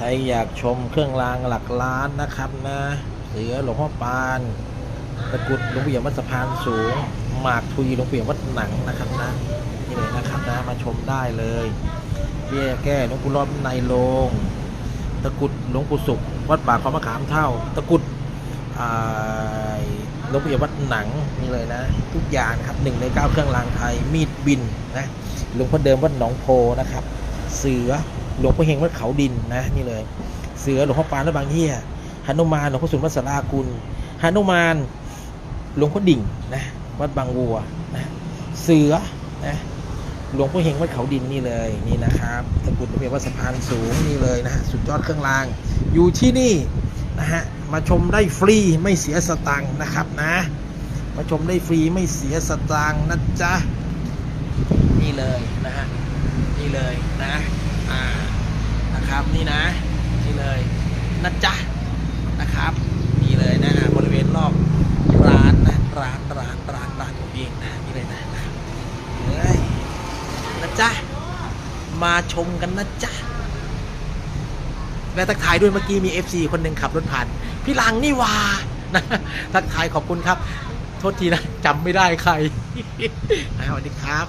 ใครอยากชมเครื่องรางหลักล้านนะครับนะ เสือหลวงพ่อปานตะกุดหลวงปู่ยมวัดสะพานสูง หมากทุยหลวงปู่ยมวัดหนังนะครับนะนี่เลยนะครับนะมาชมได้เลยเบี้ยแก้หลวงปู่รอบในโรงตะกุดหลวงปู่สุข วัดป่าเขามะขามเท่า ตะกุดหลวงปู่ยมวัดหนังนี่เลยนะ ทุกอย่างนะครับหนึ่งในเก้าเครื่องรางไทยมีดบินนะหลวงพ่อเดิมวัดหนองโพนะครับ เสือ หลวงพ่อเฮงวัดเขาดินนะนี่เลย เสือหลวงพ่อปานวัดบางเฮียหนุมานหลวงพ่อสุนวัดสารากุลหนุมานหลวงพ่อดิ่งนะวัดบางวัวนะเสือนะหลวงพ่อเฮงวัดเขาดินนี่เลยนี่นะครับตะกุดระเบียบวัดสะพานสูงนี่เลยนะสุดยอดเครื่องราง อยู่ที่นี่นะฮะมาชมได้ฟรีไม่เสียสตังค์นะครับนะมาชมได้ฟรีไม่เสียสตังค์นะจ๊ะนี่เลยนะฮะนี่เลยนะ นี่นะ นี่เลยนะจ๊ะนะครับ นี่เลยนะฮะบริเวณรอบร้านนะร้านร้านร้านร้านผมเองนะนี่เลยนะนะครับเฮ้ยนะจ๊ะมาชมกันนะจ๊ะและทักทายด้วยเมื่อกี้มี FC คนหนึ่งขับรถผ่าน พี่ลังนี่วานะทักทายขอบคุณครับ โทษทีนะจำไม่ได้ใครสวัสดีครับ